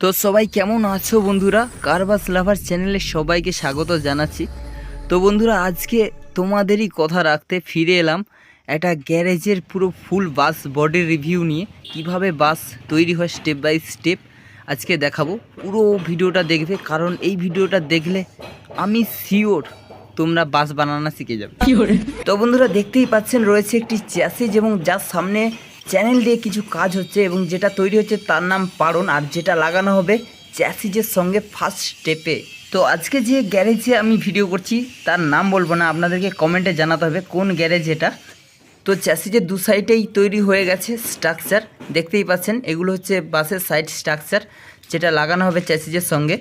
তো সবাই কেমন আছো বন্ধুরা? কারবাস লাভার চ্যানেলে সবাইকে স্বাগত জানাচ্ছি। তো বন্ধুরা আজকে তোমাদেরই কথা রাখতে ফিরে এলাম একটা গ্যারেজের পুরো ফুল বাস বডির রিভিউ নিয়ে কীভাবে বাস তৈরি হয় স্টেপ বাই স্টেপ আজকে দেখাবো। পুরো ভিডিওটা দেখবে কারণ এই ভিডিওটা দেখলে আমি শিওর তোমরা বাস বানানো শিখে যাবে। তো বন্ধুরা দেখতেই পাচ্ছেন রয়েছে একটি চ্যাসেজ এবং যার সামনে চ্যানেল দিয়ে কিছু কাজ হচ্ছে এবং যেটা তৈরি হচ্ছে তার নাম পারণ আর যেটা লাগানো হবে চ্যাসিজের সঙ্গে ফার্স্ট স্টেপে। তো আজকে যে গ্যারেজে আমি ভিডিও করছি, তার নাম বলব না, আপনাদেরকে কমেন্টে জানাতে হবে কোন গ্যারেজ এটা। তো চ্যাসিজের দু সাইডেই তৈরি হয়ে গেছে স্ট্রাকচার দেখতেই পাচ্ছেন, এগুলো হচ্ছে বাসের সাইড স্ট্রাকচার যেটা লাগানো হবে চ্যাসিজের সঙ্গে।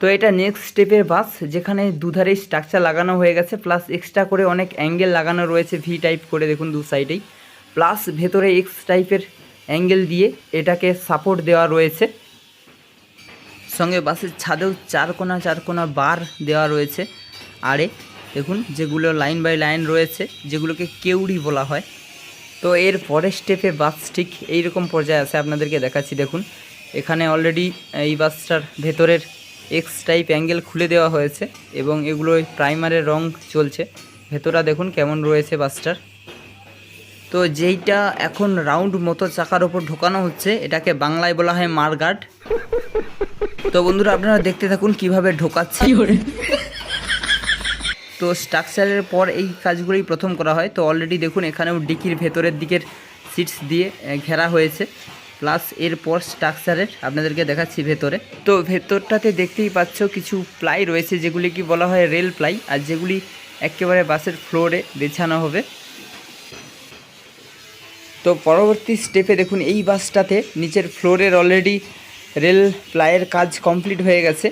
তো এটা নেক্সট স্টেপের বাস যেখানে দুধারে স্ট্রাকচার লাগানো হয়ে গেছে প্লাস এক্সট্রা করে অনেক অ্যাঙ্গেল লাগানো রয়েছে ভি টাইপ করে দেখুন দু সাইডেই প্লাস ভেতরে এক্স টাইপের অ্যাঙ্গেল দিয়ে এটাকে সাপোর্ট দেওয়া রয়েছে। সঙ্গে বাসের ছাদেও চার কোনা চার কোনা বার দেওয়া রয়েছে। আরে, দেখুন যেগুলো লাইন বাই লাইন রয়েছে, যেগুলোকে কেউড়ি বলা হয়। তো এর পরের স্টেপে বাস ঠিক এইরকম পর্যায়ে আছে, আপনাদেরকে দেখাচ্ছি, দেখুন। এখানে অলরেডি এই বাসটার ভেতরের এক্স টাইপ অ্যাঙ্গেল খুলে দেওয়া হয়েছে এবং এগুলো প্রাইমারের রং চলছে। ভেতরটা দেখুন কেমন রয়েছে বাসটার। তো যেইটা এখন রাউন্ড মতো চাকার ওপর ঢোকানো হচ্ছে এটাকে বাংলায় বলা হয় মারগার্ড। তো বন্ধুরা আপনারা দেখতে থাকুন কীভাবে ঢোকাচ্ছে। তো স্ট্রাকচারের পর এই কাজগুলোই প্রথম করা হয়। তো অলরেডি দেখুন এখানেও ডিকির ভেতরের দিকের সিটস দিয়ে ঘেরা হয়েছে। প্লাস এরপর স্ট্রাকচারের আপনাদেরকে দেখাচ্ছি ভেতরে। তো ভেতরটাতে দেখতেই পাচ্ছ কিছু প্লাই রয়েছে, যেগুলি কি বলা হয় রেল প্লাই, আর যেগুলি একেবারে বাসের ফ্লোরে বেছানো হবে। তো পরবর্তী স্টেপে দেখুন, এই বাসটাতে নিচের ফ্লোরের অলরেডি রেল প্লাইয়ের কাজ কমপ্লিট হয়ে গেছে।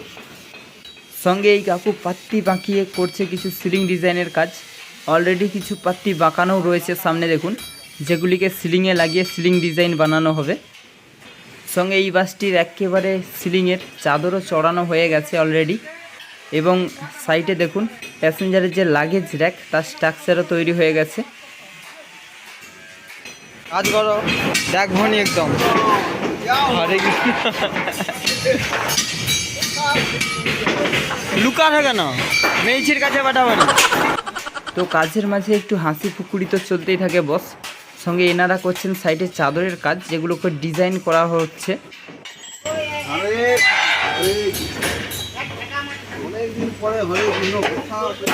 সঙ্গে এই কাকু পাত্তি বাঁকিয়ে করছে কিছু সিলিং ডিজাইনের কাজ। অলরেডি কিছু পাত্তি বাঁকানোও রয়েছে সামনে দেখুন, যেগুলিকে সিলিংয়ে লাগিয়ে সিলিং ডিজাইন বানানো হবে। সঙ্গে এই বাসটির একেবারে সিলিংয়ের চাদরও চড়ানো হয়ে গেছে অলরেডি এবং সাইটে দেখুন প্যাসেঞ্জারের যে লাগেজ র্যাক তার স্ট্রাকচারও তৈরি হয়ে গেছে। কাজ করো দেখ ভনি একদম। আরে লুকানো কেন? মেইছির কাছে পাঠাবানি তো কাজের মাঝে একটু হাসি ফুকুরি তো চলতেই থাকে বস সঙ্গে এনারা করছেন সাইডে চাদরের কাজ যেগুলোকে ডিজাইন করা হচ্ছে।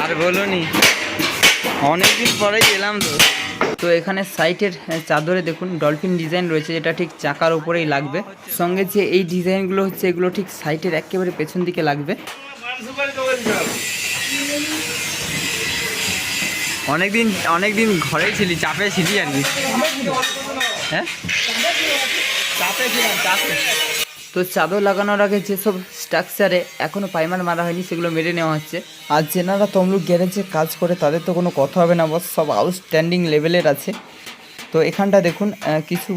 আর বলুনি অনেকদিন পরেই এলাম তো। তো এখানে সাইটের চাদরে দেখুন ডলফিন ডিজাইন রয়েছে যেটা ঠিক চাকার উপরেই লাগবে। সঙ্গে যে এই ডিজাইনগুলো হচ্ছে এগুলো ঠিক সাইটের একেবারে পেছন দিকে লাগবে। অনেকদিন অনেকদিন ঘরেই ছিলি, চাপে ছিলি আর কি। হ্যাঁ? চাপে তো চাদর লাগানোর আগে যেসব স্ট্রাকচারে এখনও পাইমার মারা হয়নি, সেগুলো মেরে নেওয়া হচ্ছে। আর যেনারা তমলুক গ্যারেজে কাজ করে, তাদের তো কোনো কথা হবে না, বস, সব আউটস্ট্যান্ডিং লেভেলের আছে। তো এখানটা দেখুন কিছু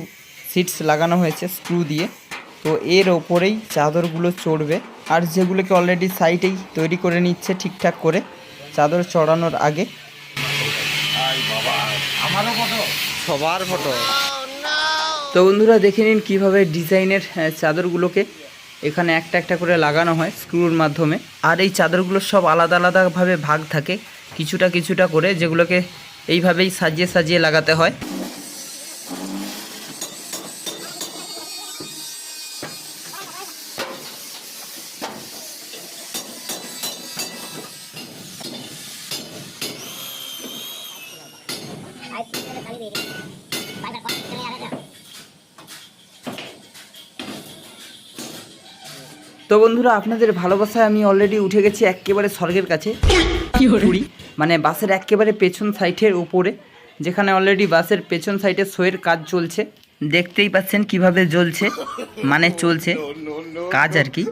সিটস লাগানো হয়েছে স্ক্রু দিয়ে। তো এর ওপরেই চাদরগুলো চড়বে। আর যেগুলোকে অলরেডি সাইটেই তৈরি করে নিচ্ছে ঠিকঠাক করে, চাদর চড়ানোর আগে। সবার ফটো। তো বন্ধুরা দেখে নিন কীভাবে ডিজাইনের চাদরগুলোকে এখানে একটা একটা করে লাগানো হয় স্ক্রুর মাধ্যমে। আর এই চাদরগুলো সব আলাদা আলাদাভাবে ভাগ থাকে কিছুটা কিছুটা করে যেগুলোকে এইভাবেই সাজিয়ে সাজিয়ে লাগাতে হয়। তো বন্ধুরা আপনাদের ভালোবাসায় আমি অলরেডি উঠে গেছি একেবারে স্বর্গের কাছে। পুরী মানে বাসের একেবারে পেছন সাইডের উপরে যেখানে অলরেডি বাসের পেছন সাইডে শোয়ের কাজ চলছে। দেখতেই পাচ্ছেন কীভাবে জ্বলছে মানে চলছে কাজ আর কি।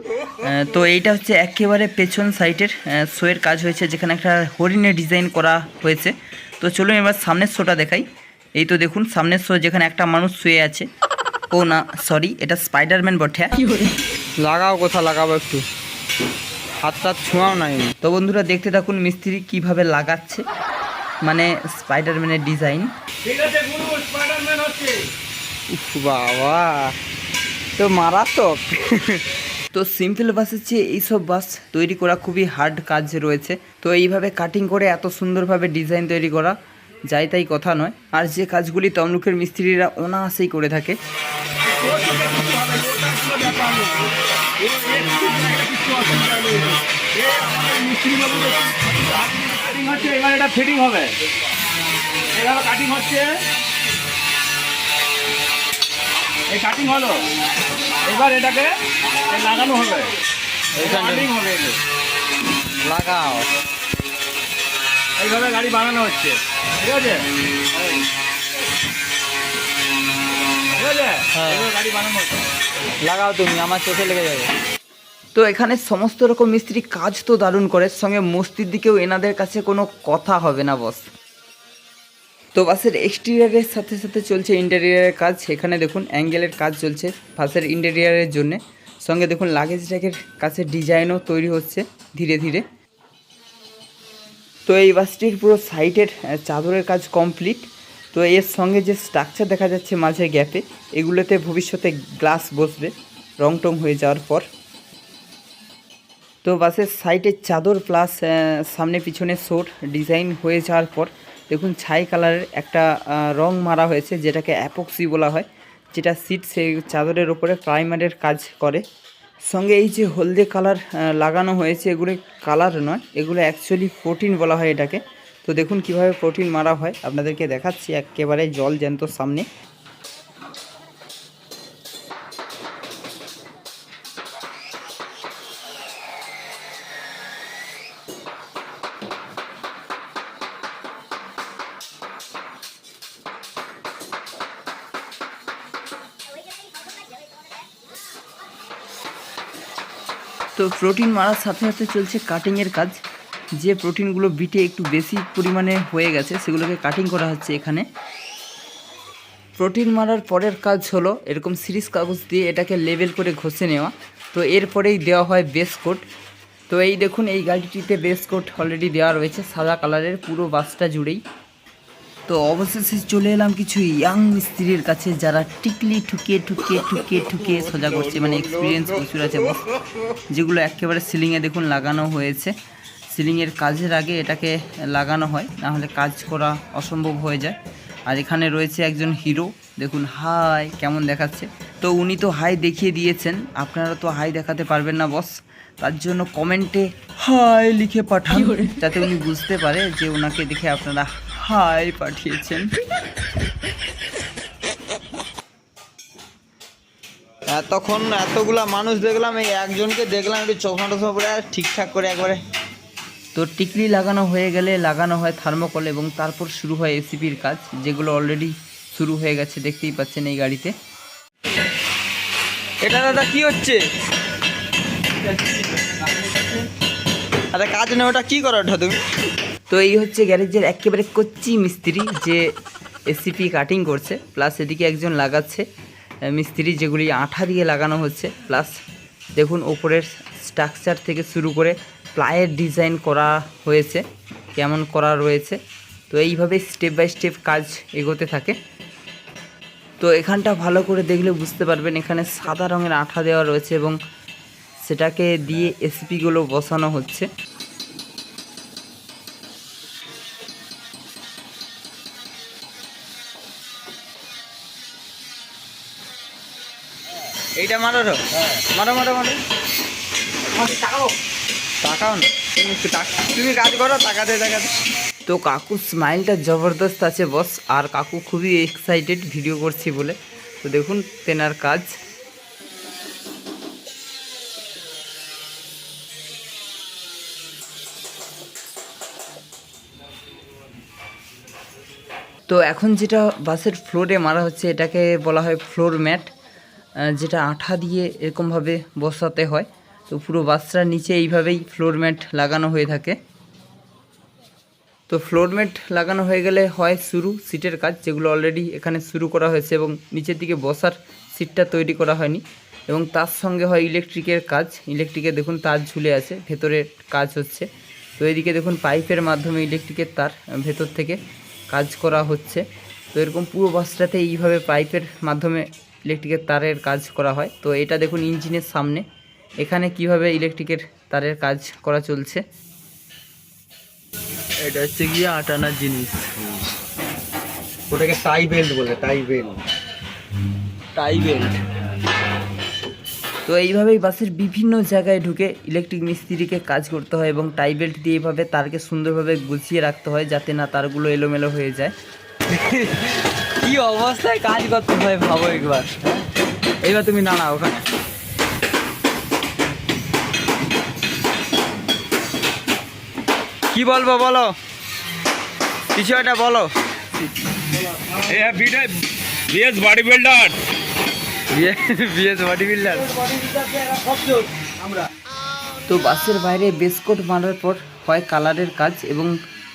তো এইটা হচ্ছে একেবারে পেছন সাইডের শোয়ের কাজ হয়েছে যেখানে একটা হরিণের ডিজাইন করা হয়েছে। তো চলুন এবার সামনের শোটা দেখাই। এই তো দেখুন সামনের শো যেখানে একটা মানুষ শুয়ে আছে। ও না সরি এটা স্পাইডারম্যান বটে। লাগাও কোথা লাগাবো একটু? হাত টাত ছোঁয়াও নাই। তো বন্ধুরা দেখতে থাকুন মিস্ত্রি কীভাবে লাগাচ্ছে। মানে স্পাইডারম্যানের ডিজাইন উফ বাবা। তো মারাত্মক। তো সিম্পল বাসের চেয়ে এইসব বাস তৈরি করা খুবই হার্ড কাজ রয়েছে। তো এইভাবে কাটিং করে এত সুন্দরভাবে ডিজাইন তৈরি করা যাই তাই কথা নয়। আর যে কাজগুলি তমলুকের মিস্ত্রিরা অনায়াসেই করে থাকে। এবার এটা ফিটিং হবে এইভাবে কাটিং হচ্ছে এই কাটিং হলো। এবার এটাকে লাগানো হবে। কাটিং হবে। এটা। লাগাও। এইভাবে গাড়ি বানানো হচ্ছে। ঠিক আছে? ঠিক আছে? হ্যাঁ। গাড়ি বানানো হচ্ছে। লাগাও তুমি আমার চোখে লেগে যাবে। তো এখানে সমস্ত রকম মিস্ত্রি কাজ তো দারুণ করে সঙ্গে মস্তির দিকেও এনাদের কাছে কোনো কথা হবে না বস তো বাসের এক্সটেরিয়ারের সাথে সাথে চলছে ইন্টেরিয়ারের কাজ এখানে দেখুন অ্যাঙ্গেলের কাজ চলছে বাসের ইন্টেরিয়ারের জন্যে। সঙ্গে দেখুন লাগেজ ট্যাগের কাছে ডিজাইনও তৈরি হচ্ছে ধীরে ধীরে। তো এই বাসটির পুরো সাইডের চাদরের কাজ কমপ্লিট। তো এর সঙ্গে যে স্ট্রাকচার দেখা যাচ্ছে মাঝে গ্যাপে এগুলোতে ভবিষ্যতে গ্লাস বসবে রং টং হয়ে যাওয়ার পর। তো বাসের সাইডের চাদর প্লাস সামনে পিছনে শোট ডিজাইন হয়ে যাওয়ার পর, দেখুন ছাই কালারের একটা রং মারা হয়েছে, যেটাকে অ্যাপক্সি বলা হয়, যেটা সিট সেই চাদরের ওপরে প্রাইমারের কাজ করে। সঙ্গে এই যে হলদে কালার লাগানো হয়েছে, এগুলো কালার নয়, এগুলো অ্যাকচুয়ালি প্রোটিন বলা হয় এটাকে। তো দেখুন কীভাবে প্রোটিন মারা হয়, আপনাদেরকে দেখাচ্ছি। একেবারে জল জ্যান্ত সামনে। প্রোটিন মারার সাথে সাথে চলছে কাটিংয়ের কাজ। যে প্রোটিনগুলো বিটে একটু বেশি পরিমাণে হয়ে গেছে, সেগুলোকে কাটিং করা হচ্ছে এখানে। প্রোটিন মারার পরের কাজ হলো, এরকম সিরিজ কাগজ দিয়ে এটাকে লেবেল করে ঘষে নেওয়া। তো এরপরেই দেওয়া হয় বেস কোট তো এই দেখুন, এই গাড়িটিতে বেস কোট অলরেডি দেওয়া রয়েছে, সাদা কালারের পুরো বাসটা জুড়েই। তো অবশেষে চলে এলাম কিছু ইয়াং মিস্ত্রির কাছে যারা টিকলি ঠুকিয়ে ঠুকিয়ে ঠুকিয়ে ঠুকিয়ে সোজা করছে। মানে এক্সপিরিয়েন্স প্রচুর আছে বস যেগুলো একেবারে সিলিংয়ে দেখুন লাগানো হয়েছে। সিলিংয়ের কাজের আগে এটাকে লাগানো হয় না হলে কাজ করা অসম্ভব হয়ে যায়। আর এখানে রয়েছে একজন হিরো দেখুন হাই কেমন দেখাচ্ছে। তো উনি তো হাই দেখিয়ে দিয়েছেন। আপনারা তো হাই দেখাতে পারবেন না বস তার জন্য কমেন্টে হাই লিখে পাঠান যাতে উনি বুঝতে পারে যে ওনাকে দেখে আপনারা হাই পাঠিয়েছেন। এতক্ষণ এতগুলা মানুষ দেখলাম এই একজনকে দেখলাম একটু চশমা টশমা পরে আর ঠিকঠাক করে একবারে। তো টিকলি লাগানো হয়ে গেলে লাগানো হয় থার্মোকল এবং তারপর শুরু হয় এসিপির কাজ যেগুলো অলরেডি শুরু হয়ে গেছে দেখতেই পাচ্ছেন এই গাড়িতে। এটা দাদা কি হচ্ছে? আরে কাজ নেই ওটা কি করো ওটা তুমি? তো এই হচ্ছে গ্যারেজের একেবারে কচ্চি মিস্ত্রি যে এসিপি কাটিং করছে প্লাস এদিকে একজন লাগাচ্ছে মিস্ত্রি যেগুলি আঠা দিয়ে লাগানো হচ্ছে প্লাস দেখুন ওপরের স্ট্রাকচার থেকে শুরু করে প্লায়ের ডিজাইন করা হয়েছে, কেমন করা রয়েছে। তো এইভাবে স্টেপ বাই স্টেপ কাজ এগোতে থাকে। তো এখানটা ভালো করে দেখলে বুঝতে পারবেন, এখানে সাদা রঙের আঠা দেওয়া রয়েছে এবং সেটাকে দিয়ে এসিপিগুলো বসানো হচ্ছে। এইটা মারো তো মারো মারো মারো। টাকাও? না। তুমি টাকা তুমি কাজ করো টাকাতে টাকাতে তো কাকুর স্মাইলটা জবরদস্ত আছে বস। আর কাকু খুবই এক্সাইটেড ভিডিও করছি বলে। তো দেখুন তেনার কাজ। তো এখন যেটা বাসের ফ্লোরে মারা হচ্ছে এটাকে বলা হয় ফ্লোর ম্যাট যেটা আঠা দিয়ে এরকমভাবে বসাতে হয়, তো পুরো বাসটার নিচে এইভাবেই ফ্লোর ম্যাট লাগানো হয়ে থাকে। তো ফ্লোর ম্যাট লাগানো হয়ে গেলে হয় শুরু সিটের কাজ, যেগুলো অলরেডি এখানে শুরু করা হয়েছে এবং নিচের দিকে বসার সিটটা তৈরি করা হয়নি। এবং তার সঙ্গে হয় ইলেকট্রিকের কাজ ইলেকট্রিকে দেখুন তার ঝুলে আছে ভেতরে কাজ হচ্ছে। তো এদিকে দেখুন পাইপের মাধ্যমে ইলেকট্রিকের তার ভেতর থেকে কাজ করা হচ্ছে। তো এরকম পুরো বাসটাতে এইভাবে পাইপের মাধ্যমে ইলেকট্রিকের তারের কাজ করা হয়। তো এটা দেখুন ইঞ্জিনের সামনে। এখানে কীভাবে ইলেকট্রিকের তারের কাজ করা চলছে। এটা হচ্ছে গিয়ে আটানার জিনিস। ওটাকে টাই বেল্ট বলে টাই বেল্ট। টাই বেল্ট। তো এইভাবেই বাসের বিভিন্ন জায়গায় ঢুকে ইলেকট্রিক মিস্ত্রিকে কাজ করতে হয় এবং টাই বেল্ট দিয়ে এইভাবে তারকে সুন্দরভাবে গুছিয়ে রাখতে হয় যাতে না তারগুলো এলোমেলো হয়ে যায়। কি অবস্থায় কাজ করতে হয় ভাবো একবার। এইবার তুমি দাঁড়াও ওখানে। কি বলব বলো? কিছু একটা বলো। BS body builder BS body builder তো বাসের বাইরে বেসকোট মারার পর হয় কালারের কাজ এবং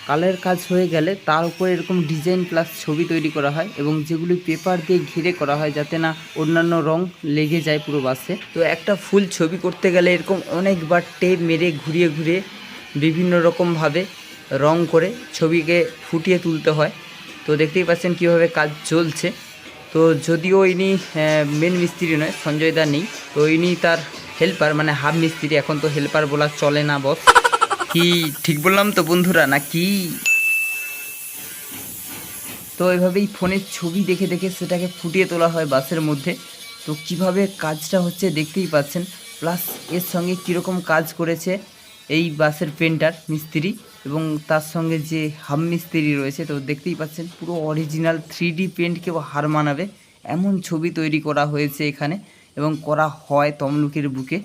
কালারের কাজ হয়ে গেলে তার উপরে এরকম ডিজাইন প্লাস ছবি তৈরি করা হয় এবং যেগুলি পেপার দিয়ে ঘিরে করা হয় যাতে না অন্যান্য রং লেগে যায় পুরো বাসে। তো একটা ফুল ছবি করতে গেলে এরকম অনেকবার টেপ মেরে ঘুরিয়ে ঘুরিয়ে বিভিন্ন রকমভাবে রং করে ছবিকে ফুটিয়ে তুলতে হয়। তো দেখতেই পাচ্ছেন কীভাবে কাজ চলছে। তো যদিও ইনি মেন মিস্ত্রি নয়, সঞ্জয় দা নেই। তো ইনি তার হেল্পার মানে হাফ মিস্ত্রি, এখন তো হেল্পার বলা চলে না বস কি ঠিক বললাম তো বন্ধুরা না কি তো এভাবেই ফোনের ছবি দেখে দেখে সেটাকে ফুটিয়ে তোলা হয় বাসের মধ্যে। তো কীভাবে কাজটা হচ্ছে দেখতেই পাচ্ছেন, প্লাস এর সঙ্গে কীরকম কাজ করেছে এই বাসের পেন্টার মিস্ত্রি এবং তার সঙ্গে যে হাম মিস্ত্রি রয়েছে, তো দেখতেই পাচ্ছেন পুরো অরিজিনাল থ্রি ডি পেন্টকেও হার মানাবে। এমন ছবি তৈরি করা হয়েছে এখানে এবং করা হয় তমলুকের বুকে।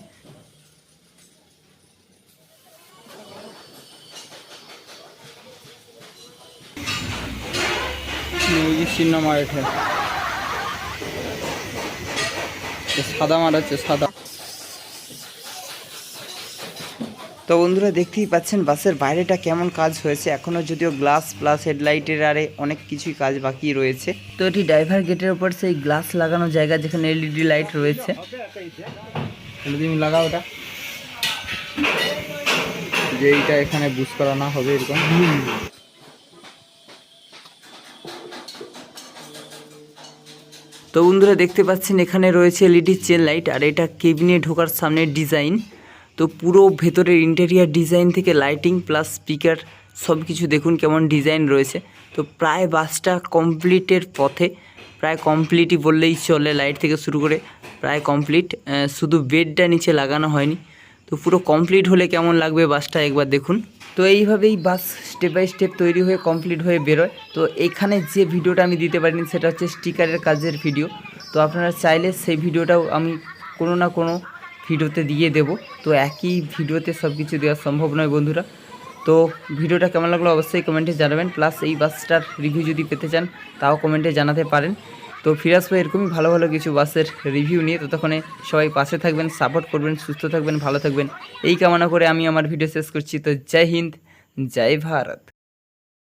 চিহ্ন মারাঠে সাদা মারাচ্ছে সাদা। তো বন্ধুরা দেখতেই পাচ্ছেন বাসের বাইরেটা কেমন কাজ হয়েছে। এখনও যদিও গ্লাস প্লাস হেডলাইটের আরে অনেক কিছুই কাজ বাকি রয়েছে। তো এটি ড্রাইভার গেটের উপর সেই গ্লাস লাগানো জায়গা যেখানে এলইডি লাইট রয়েছে। তুমি লাগাও ওটা। যে এইটা এখানে বুস করানো হবে এরকম। তো বন্ধুরা দেখতে পাচ্ছেন, এখানে রয়েছে এলইডি চেন লাইট আর এটা কেবিনে ঢোকার সামনের ডিজাইন। তো পুরো ভেতরের ইন্টেরিয়ার ডিজাইন থেকে লাইটিং প্লাস স্পিকার সব কিছু দেখুন কেমন ডিজাইন রয়েছে। তো প্রায় বাসটা কমপ্লিটের পথে, প্রায় কমপ্লিটই বললেই চলে লাইট থেকে শুরু করে প্রায় কমপ্লিট শুধু বেডটা নিচে লাগানো হয়নি। তো পুরো কমপ্লিট হলে কেমন লাগবে বাসটা একবার দেখুন। তো এইভাবেই বাস স্টেপ বাই স্টেপ তৈরি হয়ে কমপ্লিট হয়ে বেরোয়। তো এখানে যে ভিডিওটা আমি দিতে পারিনি, সেটা হচ্ছে স্টিকারের কাজের ভিডিও তো আপনারা চাইলে সেই ভিডিওটাও আমি কোনো না কোনো ভিডিওতে দিয়ে দেব। তো একই ভিডিওতে সব কিছু দেওয়া সম্ভব নয় বন্ধুরা। তো ভিডিওটা কেমন লাগল অবশ্যই কমেন্টে জানাবেন। প্লাস এই বাসটার রিভিউ যদি পেতে চান, তাও কমেন্টে জানাতে পারেন। তো ফিরে আসব এরকমই ভালো ভালো কিছু বাসের রিভিউ নিয়ে। ততক্ষণে সবাই পাশে থাকবেন সাপোর্ট করবেন, সুস্থ থাকবেন, ভালো থাকবেন। এই কামনা করে আমি আমার ভিডিও শেষ করছি। তো জয় হিন্দ, জয় ভারত।